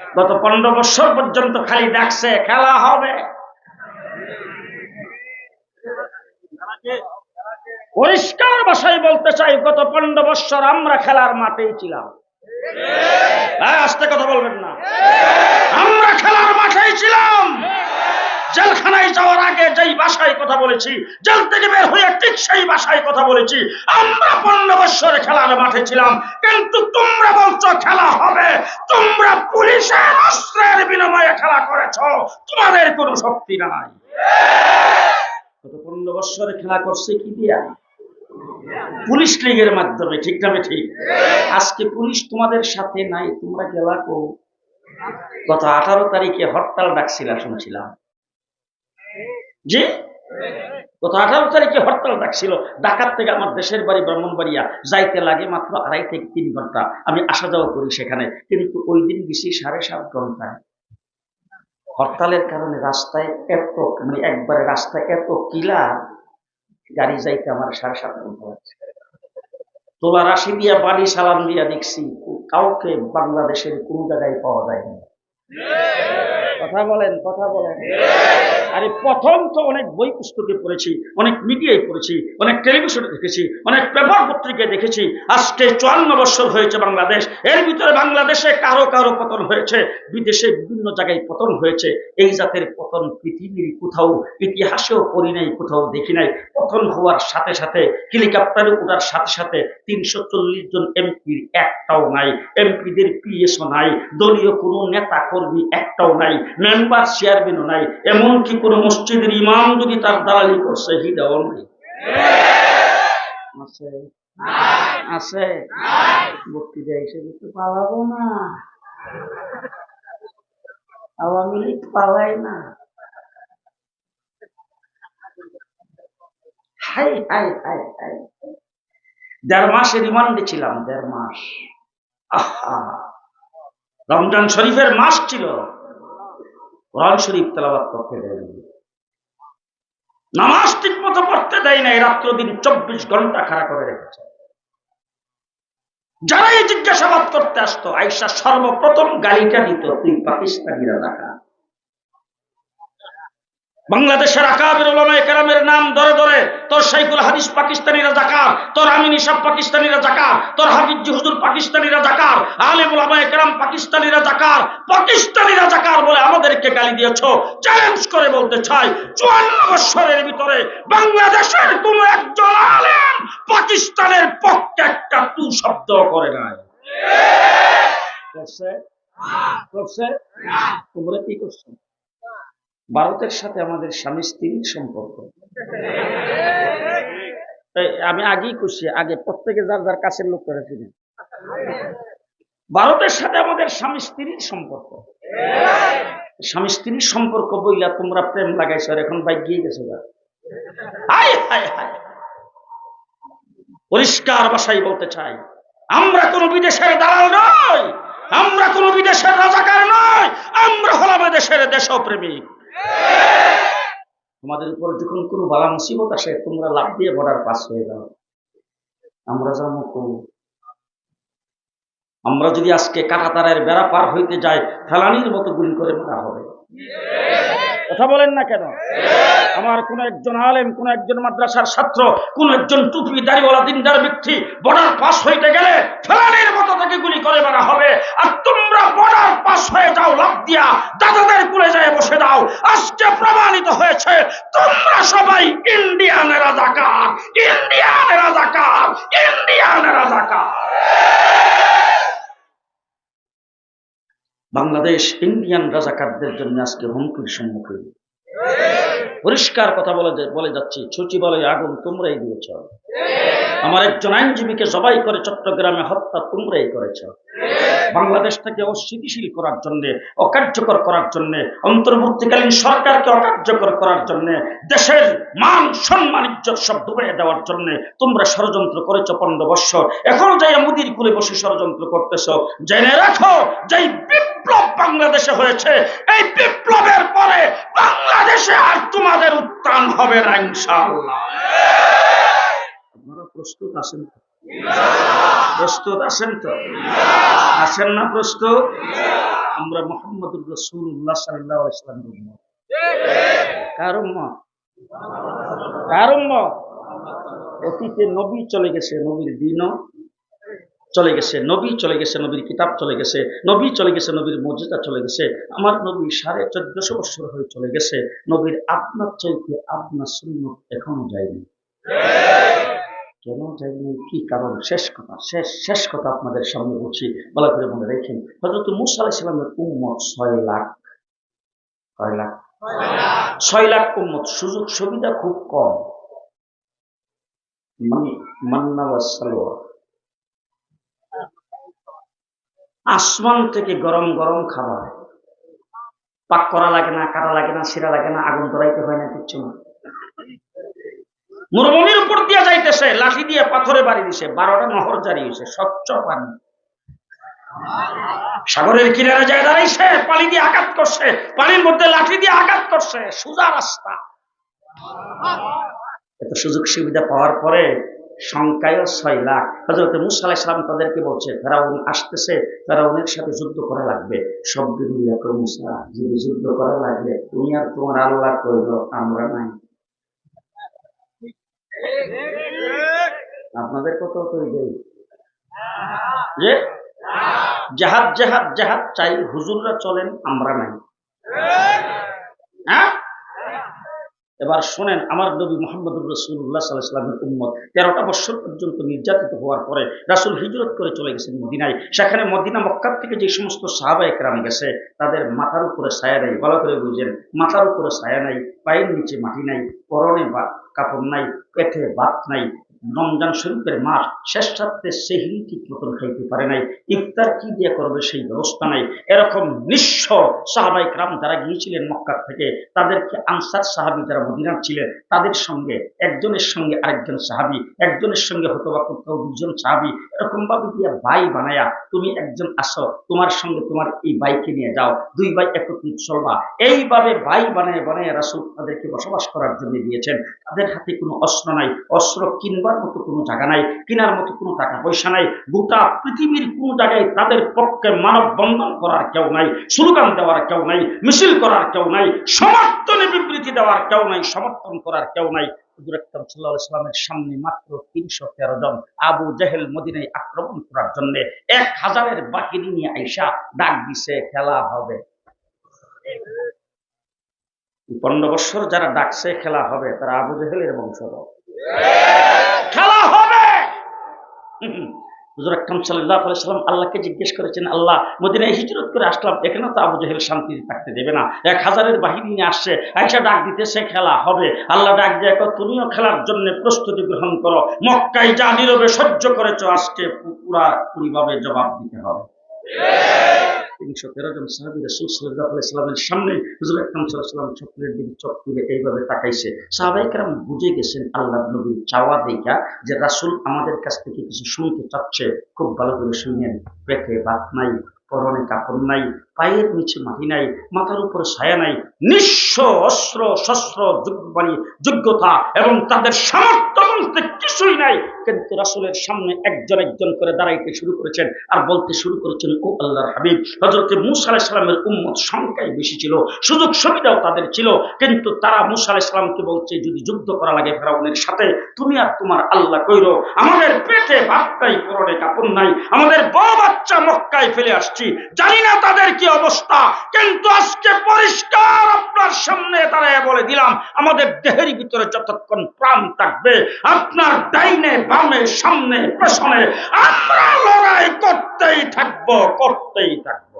গত পনেরো বছর পর্যন্ত খালি ডাকছে, খেলা হবে। পরিষ্কার ভাষায় বলতে চাই, গত পনেরো বছর আমরা খেলার মাঠেই ছিলাম। আস্তে কথা বলবেন না। আমরা খেলার মাঠেই ছিলাম। জেলখানায় যাওয়ার আগে যেই ভাষায় কথা বলেছি, জেল থেকে বের হয়ে ঠিক সেই ভাষায় কথা বলেছি। আমরা পনেরো বছর খেলার মাঠে ছিলাম, কিন্তু তোমরা বলছো খেলা হবে। তোমরা পুলিশের অস্ত্রের বিনিময়ে খেলা করেছ। তোমাদের কোনো শক্তি নাই। গত পনেরো বছরে খেলা করছে কি দিয়া? পুলিশ লীগের মাধ্যমে, ঠিক না ঠিক আজকে পুলিশ তোমাদের সাথে নাই, তোমরা গেলা কো? গত আঠারো তারিখে হরতাল ডাকছিলা, শুনছিলাম। জি? গত আঠারো তারিখে হরতাল ডাকছিল ঢাকার থেকে আমার দেশের বাড়ি ব্রাহ্মণবাড়িয়া যাইতে লাগে মাত্র আড়াই থেকে তিন ঘণ্টা। আমি আসা যাওয়া করি সেখানে, কিন্তু ওই দিন গেছি সাড়ে সাত ঘন্টায়। হরতালের কারণে রাস্তায় এত মানে একবারে রাস্তায় এত কিলা গাড়ি যাইতে আমার সাড়ে সাত ঘণ্টা লাগছে। তোলা রাশি দিয়া বাড়ি সালাম দিয়া দেখছি, কাউকে বাংলাদেশের কোন জায়গায় পাওয়া যায়নি। কথা বলেন কথা বলেন। আরে প্রথম তো অনেক বই পুস্তকে পড়েছি, অনেক মিডিয়ায় পড়েছি, অনেক টেলিভিশনে দেখেছি, অনেক পেপার পত্রিকায় দেখেছি। আজকে চুয়ান্ন বছর হয়েছে বাংলাদেশ। এর ভিতরে বাংলাদেশে কারও কারও পতন হয়েছে, বিদেশে বিভিন্ন জায়গায় পতন হয়েছে। এই জাতের পতন পৃথিবীর কোথাও, ইতিহাসেও করি নাই, কোথাও দেখি নাই। পতন হওয়ার সাথে সাথে হেলিকপ্টারে ওঠার সাথে সাথে তিনশো চল্লিশ জন এমপির একটাও নাই, এমপিদের পিএসও নাই, দলীয় কোনো নেতা কর্মী একটাও নাই। মেম্বার চেয়ারম্যানও নাই। এমনকি কোনো মসজিদের ইমাম যদি তার দালালি করছে হিদাও নাই। আছে? আছে? বক্তৃতা হিসেবে তো পালাবো না। আওয়ামী লীগ পালাই না। হাই হাই হাই হাই দেড় মাসের রিমান্ডে ছিলাম, দেড় মাস। আহা। রমজান শরীফের মাস ছিল। কোরআন শরীফ তেলাবাদ করতে দেয় নামাজ ঠিক মতো পড়তে দেয় নাই রাত্র দিন চব্বিশ ঘণ্টা খাড়া করে রেখেছে। যারাই জিজ্ঞাসাবাদ করতে আসতো আইসা সর্বপ্রথম গালিটা দিত, তুই পাকিস্তানিরা দেখা। বাংলাদেশের আকাবের ওলামায়ে কেরামের নাম ধরে ধরে, তোর শাইখুল হাদিস পাকিস্তানিরা জাকার তোর আমিন ইসাব পাকিস্তানিরা জাকার তোর হাফিজ হুজুর পাকিস্তানিরা জাকার আলেম ওলামায়ে কেরাম পাকিস্তানিরা জাকার পাকিস্তানিরা জাকার বলে আমাদেরকে গালি দিয়েছ চ্যালেঞ্জ করে বলতে চাই, চুয়ান্ন বছরের ভিতরে বাংলাদেশের কোন একজন আলেম পাকিস্তানের পক্ষে একটা তু শব্দ করে নাই। করছে? করছে? তোমরা কি করছ? ভারতের সাথে আমাদের স্বামী স্ত্রীর সম্পর্ক। আমি আগেই খুশি, আগে প্রত্যেকে যার যার কাছের লোক করে ছিলেন ভারতের সাথে আমাদের স্বামী স্ত্রীর সম্পর্ক। স্বামী স্ত্রীর সম্পর্ক বইলা তোমরা প্রেম লাগাইছো আর এখন বাইক গিয়ে গেছো পরিষ্কার ভাষায় বলতে চাই, আমরা কোন বিদেশের দালাল নই, আমরা কোন বিদেশের রাজাকার নই, আমরা হলাম দেশের দেশপ্রেমিক। তোমাদের উপর যখন কোনো বালা মুসিবত আসে, তোমরা লাভ দিয়ে বর্ডার পাস হয়ে যাও। আমরা যাব কোন আমরা যদি আজকে কাটাতারের বেড়া পার হইতে যাই, ফেলানির মতো গুলি করে মারা হবে। কথা বলেন না কেন? আমার কোন একজন আলেম, কোন একজন মাদ্রাসার ছাত্র, কোন একজন টুপি, দাড়িওয়ালা, দিনদার ব্যক্তি বর্ডার পাস হইতে গেলে ফেলানির মতো তাকে গুলি করে মারা হবে। আর তোমরা বর্ডার পাস হয়ে যাও লাভ দিয়া দাদাদের কুলে যায় বসে দাও আজকে প্রমাণিত হয়েছে তোমরা সবাই ইন্ডিয়ান রাজাকার ইন্ডিয়ান রাজাকার রাজাকার। বাংলাদেশ ইন্ডিয়ান রাজাকারদের জন্য আজকে হুমকির সম্মুখীন। পরিষ্কার কথা বলে বলে যাচ্ছি সচিবালয়ে আগুন তোমরাই দিয়েছ। আমার একজন আইনজীবীকে জবাই করে চট্টগ্রামে হত্যা তোমরাই করেছ। বাংলাদেশটাকে অস্থিতিশীল করার জন্য অকার্যকর করার জন্য, অন্তর্বর্তীকালীন সরকারকে অকার্যকর করার জন্য, দেশের মান, সম্মান, ইজ্জত সব ডুবে দেওয়ার জন্য তোমরা ষড়যন্ত্র করেছ পনেরো বৎসর। এখনও যাই মুদির কুলে বসে ষড়যন্ত্র করতেছ, জেনে রাখো যে বিপ্লব বাংলাদেশে হয়েছে, এই বিপ্লবের পরে বাংলাদেশে আর তোমাদের উত্থান হবে না, ইনশাআল্লাহ। প্রস্তুত আছেন তো? প্রস্তুত আছেন তো? আছেন না প্রস্তুত? আমরা মোহাম্মদুর রসুল্লাহ সাল্লাহ ইসলামের উম্মত। কার উম্মত? কার উম্মত? অতীতে নবী চলে গেছে, নবীর দিনও চলে গেছে, নবী চলে গেছে, নবীর কিতাব চলে গেছে, নবী চলে গেছে, নবীর মর্যাদা চলে গেছে, আমার নবী সাড়ে চোদ্দশো বছর হয়ে চলে গেছে, নবীর আপনার চাইতে আপনার শূন্য এখনও যায়নি। কেন যায়নি কি কারণ? শেষ কথা, শেষ শেষ কথা আপনাদের সামনে বলছি বলা করে মনে রেখেন হজরত মুসা আলাইসালামের উম্মত ছয় লাখ। কয় লাখ। ছয় লাখ উম্মত, সুযোগ সুবিধা খুব কম। আসমান থেকে গরম গরম খাবার। পাক করা লাগে না কাটা লাগে না সেরা লাগে না, আগুন ধরাইতে হয় না, কিচ্ছু না। মরুভূমির উপর দিয়ে যাইতেছে, লাঠি দিয়ে পাথরে বাড়ি দিছে, বারোটা নহর জারি হয়েছে স্বচ্ছ পানি। সাগরের কিনারে যায় দাঁড়াইছে, পানি দিয়ে আঘাত করছে, পানির মধ্যে লাঠি দিয়ে আঘাত করছে, সোজা রাস্তা। এত সুযোগ সুবিধা পাওয়ার পরে সংখ্যায়ও ছয় লাখ। হজরত মুসা আলাইসালাম তাদেরকে বলছে, ফেরাউন আসতেছে তারা ফেরাউনের সাথে যুদ্ধ করা লাগবে। সব মিলিয়ে যদি যুদ্ধ করা লাগবে, তুমি আর তোমার আল্লাহ করল আমরা নাই। আপনাদের কত তো দেই? যে? জাহাজ জাহাজ জাহাজ চাই হুজুররা চলেন আমরা নাই। হ্যাঁ? এবার শোনেন আমার নবী মোহাম্মদ রসুল্লাহ সাল্লাহামের উম্মত। তেরোটা বছর পর্যন্ত নির্যাতিত হওয়ার পরে রাসুল হিজরত করে চলে গেছেন মদিনায়। সেখানে মদিনা মক্কার থেকে যে সমস্ত সাহাবা একরাম গেছে তাদের মাথার উপরে ছায়া নাই। ভালো করে বুঝেন মাথার উপরে ছায়া নাই পায়ের নিচে মাটি নাই পরনে বা কাপড় নাই পেটে ভাত নাই রমজান শরীফের মাস শেষ রাত্রে সেহরি ঠিক মতন খাইতে পারে নাই, ইফতার কি দিয়ে করবে সেই ব্যবস্থা নাই। এরকম নিঃস্ব সাহাবাই ক্রাম যারা গিয়েছিলেন মক্কার থেকে, তাদেরকে আনসার সাহাবি যারা মদিনার ছিলেন, তাদের সঙ্গে, একজনের সঙ্গে আরেকজন সাহাবি, একজনের সঙ্গে হতো বা কোথাও দুজন সাহাবি, এরকম ভাবে দিয়ে ভাই বানায়া, তুমি একজন আসো, তোমার সঙ্গে তোমার এই বাইকে নিয়ে যাও, দুই ভাই একত্রিত চলবা। এইভাবে ভাই বানায় বানায় রাসুল তাদেরকে বসবাস করার জন্য দিয়েছেন। তাদের হাতে কোনো অস্ত্র নাই, অস্ত্র কিনবার মতো কোনো জায়গা নাই, কেনার মতো কোনো টাকা পয়সা নাই, গোটা পৃথিবীর কোনো জায়গায় তাদের পক্ষে মানব বন্ধন করার কেউ নাই, স্লোগান দেওয়ার কেউ নাই, মিছিল করার কেউ নাই, সমর্থনে বিবৃতি দেওয়ার কেউ নাই, সমর্থন করার কেউ নাই। হুজুর আকরাম সাল্লাল্লাহু আলাইহি সামনে মাত্র তিনশো তেরো জন আবু জেহেল মদিনায় আক্রমণ করার জন্য এক হাজারের বাহিনী নিয়ে আইসা ডাক দিছে, খেলা হবে। পনেরো বছর যারা ডাকছে, খেলা হবে, তারা আবু জেহেলের বংশধর। খেলা হবে। আল্লাহকে জিজ্ঞেস করেছেন, আল্লাহ, মদিনায় হিজরত করে আসলাম, এখানে তো আবু জেহেল শান্তিতে থাকতে দেবে না। এক হাজারের বাহিনী নিয়ে আসছে একটা ডাক দিতেছে, খেলা হবে। আল্লাহ ডাক দিয়ে তুমিও খেলার জন্য প্রস্তুতি গ্রহণ করো। মক্কায় যা নীরবে সহ্য করেছ, আজকে পুরা, পুরিভাবে জবাব দিতে হবে। তিনশো তেরো জন সাহাবি রসুল সামনে আকরাম দিকে, চোখ তুলে এইভাবে তাকাইছে। বুঝে গেছেন আল্লাহ নবী চাওয়া দেখা যে রাসুল আমাদের কাছ থেকে কিছু শুনতে চাচ্ছে, খুব ভালো করে শুনেন পেটে নাই, পরনে কাপড় নাই, পায়ের নিচে মাটি নাই, মাথার উপরে ছায়া নাই, নিঃস্ব অস্ত্র, শস্ত্র যোগ্যতা এবং তাদের সামর্থ্য বলতে কিছুই নাই। কিন্তু রাসুলের সামনে একজন একজন করে দাঁড়াইতে শুরু করেছেন আর বলতে শুরু করেছেন, ও আল্লাহর হাবিব হজরত মুসা আলাইসালামের উম্মত সংখ্যায় বেশি ছিল, সুযোগ সুবিধাও তাদের ছিল। কিন্তু তারা মুসা আলাইসালামকে বলছে, যদি যুদ্ধ করা লাগে ফেরাউনের সাথে, তুমি আর তোমার আল্লাহ কইরো। আমাদের পেটে ভাত নাই পরনে কাপড় নাই, আমাদের বউ বাচ্চা মক্কায় ফেলে আসছি। জানি না তাদের কি অবস্থা, কিন্তু আজকে পরিষ্কার আপনার সামনে দাঁড়ায় বলে দিলাম, আমাদের দেহের ভিতরে যতক্ষণ প্রাণ থাকবে আপনার ডাইনে, বামে, সামনে, পেছনে আমরা লড়াই করতেই থাকব করতেই থাকব।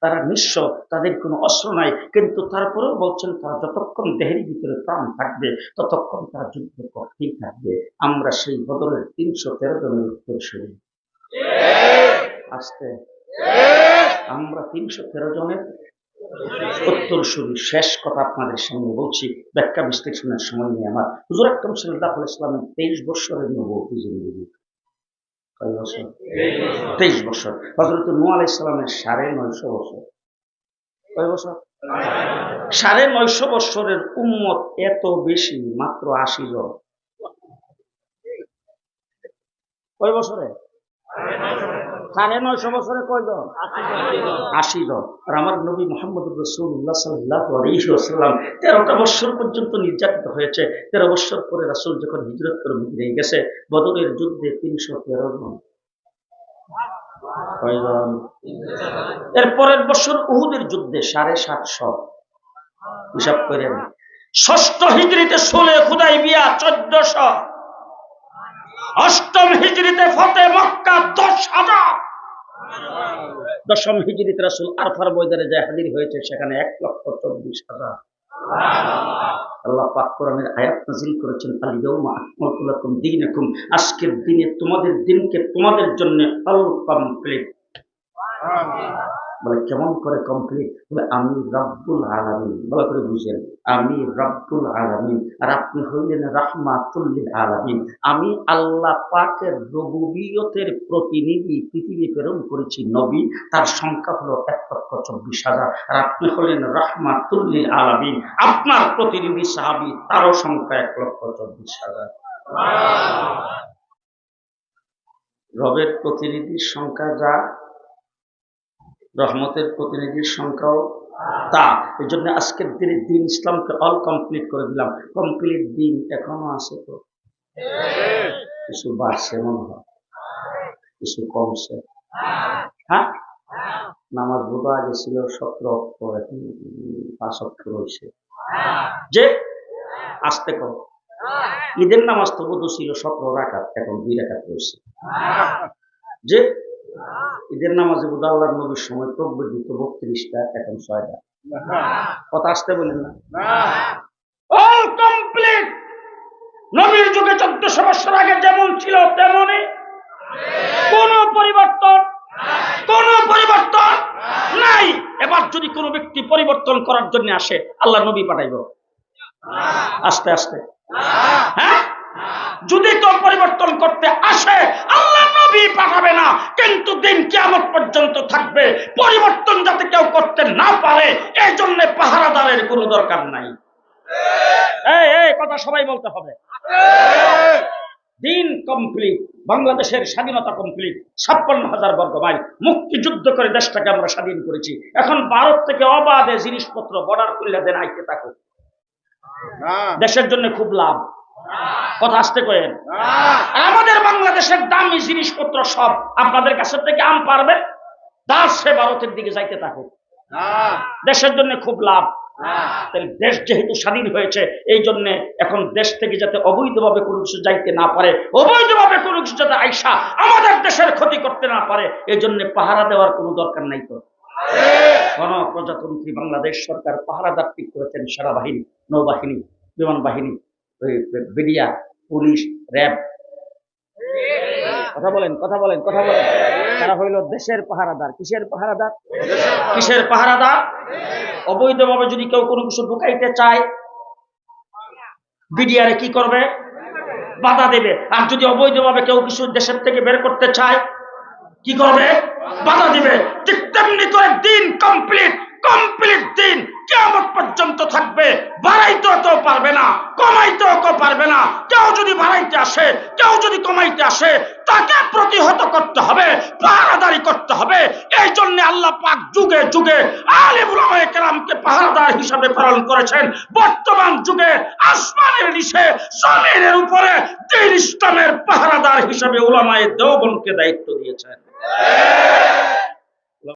তেরো নিঃস্ব, তাদের কোনো অস্ত্র নাই, কিন্তু তারপরেও বলছেন যতক্ষণ দেহের ভিতরে প্রাণ থাকবে, ততক্ষণ তারা যুদ্ধ করতেই থাকবে। আমরা সেই বদরের তিনশো তেরো জনের উত্তর শুনি। আসতে আমরা তিনশো তেরো জনের উত্তর শুরু শেষ কথা আপনাদের সামনে বলছি। ব্যাখ্যা বিশ্লেষণের সময় নেই আমার। হুজুর আকরম সাল্লাহ ইসলামের তেইশ বছরের নবী জিন্দগি কয় বছর? তেইশ বছর। হজরত ইসলামের সাড়ে নয়শো বছর। কয় বছর? সাড়ে নয়শো বৎসরের উম্মত এত বেশি, মাত্র আশি জন। কয় বছরে? সাড়ে নয়শো বছরে কয়জন আশি জন আর আমার নবী মোহাম্মদ তেরোটা বৎসর পর্যন্ত নির্যাতিত হয়েছে। তেরো বৎসর পরে রাসুল যখন হিজরত করে মদিনায় গেছে, বদরের যুদ্ধে তিনশো তেরো জন। এর বছর উহুদের যুদ্ধে সাড়ে সাতশো। হিসাব করে ষষ্ঠ হিজড়িতে ষোলে খুদাই বিয়া চোদ্দশ। অষ্টম হিজড়িতে ফতে মক্কা দশ হাজার। দশম হিজড়িতে রাসুল আরফার ময়দানে যে হাজির হয়েছে, সেখানে এক লক্ষ চব্বিশ হাজার। আল্লাহ করেছেন আজকের দিনে তোমাদের দিনকে তোমাদের জন্য অল কমপ্লিট বলে কেমন করে কমপ্লিট বলে আমি রব্বুল আলামিন। ভালো করে বুঝেন। আমি রব্বুল আলামিন। আর আপনি হইলেন রাহমাতুল্লিল আলামিন। আমি আল্লাহ পাকের রবুবিয়তের প্রতিনিধি পৃথিবী প্রেরণ করেছি নবী। তার সংখ্যা হলো এক লক্ষ চব্বিশ হাজার। আর আপনি হলেন রাহমাতুল্লিল আলামিন। আপনার প্রতিনিধি সাহাবি তারও সংখ্যা এক লক্ষ চব্বিশ হাজার। রবের প্রতিনিধির সংখ্যা যা রহমতের প্রতিনিধির সংখ্যাও তা। এই জন্য আজকের দিনে দিন ইসলামকে অল কমপ্লিট করে দিলাম। কমপ্লিট দিন এখনও আছে তো? কিছু বাড়ছে মনে হয়। কিছু কমছে। হ্যাঁ? নামাজ বোধ আগে ছিল সতেরো অক্ষর এখন পাঁচ অক্ষর হয়েছে যে? আসতে কম ঈদের নামাজ তো বোধ ছিল সতেরো রাখাত এখন দুই রাখাত রয়েছে। যে? ঈদের নামাজে বোধ আল্লাহ নবীর সময় তব্বর দিত বত্রিশটা, এখন ছয়টা। কথা আসতে বলেন না। অল কমপ্লিট নবীর যুগে চোদ্দশো বছর আগে যেমন ছিল তেমনই কোন পরিবর্তন কোন পরিবর্তন নাই। এবার যদি কোনো ব্যক্তি পরিবর্তন করার জন্য আসে আল্লাহ নবী পাঠাইব। আস্তে আস্তে। হ্যাঁ? যদি কেউ পরিবর্তন করতে আসে আল্লাহ নবী পাঠাবে না কিন্তু দিন কিয়ামত পর্যন্ত থাকবে। পরিবর্তন যাতে কেউ করতে না পারে এই জন্য পাহারাদারের কোনো দরকার নাই। এই এই কথা সবাই বলতে হবে। দিন কমপ্লিট বাংলাদেশের স্বাধীনতা কমপ্লিট ছাপ্পান্ন হাজার বর্গ মাইল। মুক্তিযুদ্ধ করে দেশটাকে আমরা স্বাধীন করেছি। এখন ভারত থেকে অবাধে জিনিসপত্র বর্ডার খুললে দেন আইতে থাকুক দেশের জন্য খুব লাভ। কথা আসতে করেন আমাদের বাংলাদেশের দামি জিনিসপত্র সব আপনাদের কাছে থেকে আম পারবে দাস সে ভারতের দিকে যাইতে থাকুক। দেশের জন্য খুব লাভ। তাহলে দেশ যেহেতু স্বাধীন হয়েছে এই জন্য এখন দেশ থেকে যাতে অবৈধভাবে কোনো কিছু যাইতে না পারে অবৈধভাবে কোনো কিছু যাতে আইসা আমাদের দেশের ক্ষতি করতে না পারে এই জন্য পাহারা দেওয়ার কোনো দরকার নাই তো। গণপ্রজাতন্ত্রী বাংলাদেশ সরকার পাহারাদার ঠিক করেছেন সেনাবাহিনী নৌবাহিনী বিমান বাহিনী পুলিশ, র্যাব। কথা বলেন কথা বলেন কথা বলেন। তারা হইল দেশের পাহারাদার। কিসের পাহারাদার? কিসের পাহারাদার? অবৈধভাবে যদি কেউ কোনো কিছু ঢুকাইতে চায়, বিডিআরে কি করবে? বাধা দেবে। আর যদি অবৈধভাবে কেউ কিছু দেশের থেকে বের করতে চায়, কি করবে? বাধা দিবে। ঠিক তেমনি করে দিন কমপ্লিট কমপ্লিট দিন। কেমন পর্যন্ত থাকবে। বাড়াইতেও কেউ পারবে না, কমাইতেও কেউ পারবে না। কেউ যদি বাড়াইতে আসে, কেউ যদি কমাইতে আসে, তাকে প্রতিহত করতে হবে, পাহারাদারি করতে হবে। এই জন্য আল্লাহ পাক যুগে যুগে আলিমুলামায়ে কেরামকে পাহারাদার হিসাবে প্রেরণ করেছেন। বর্তমান যুগে আসমানের নিচে, জমিনের উপরে দিন ইসলামের পাহারাদার হিসাবে উলামায়ে দেওবনকে দায়িত্ব দিয়েছেন।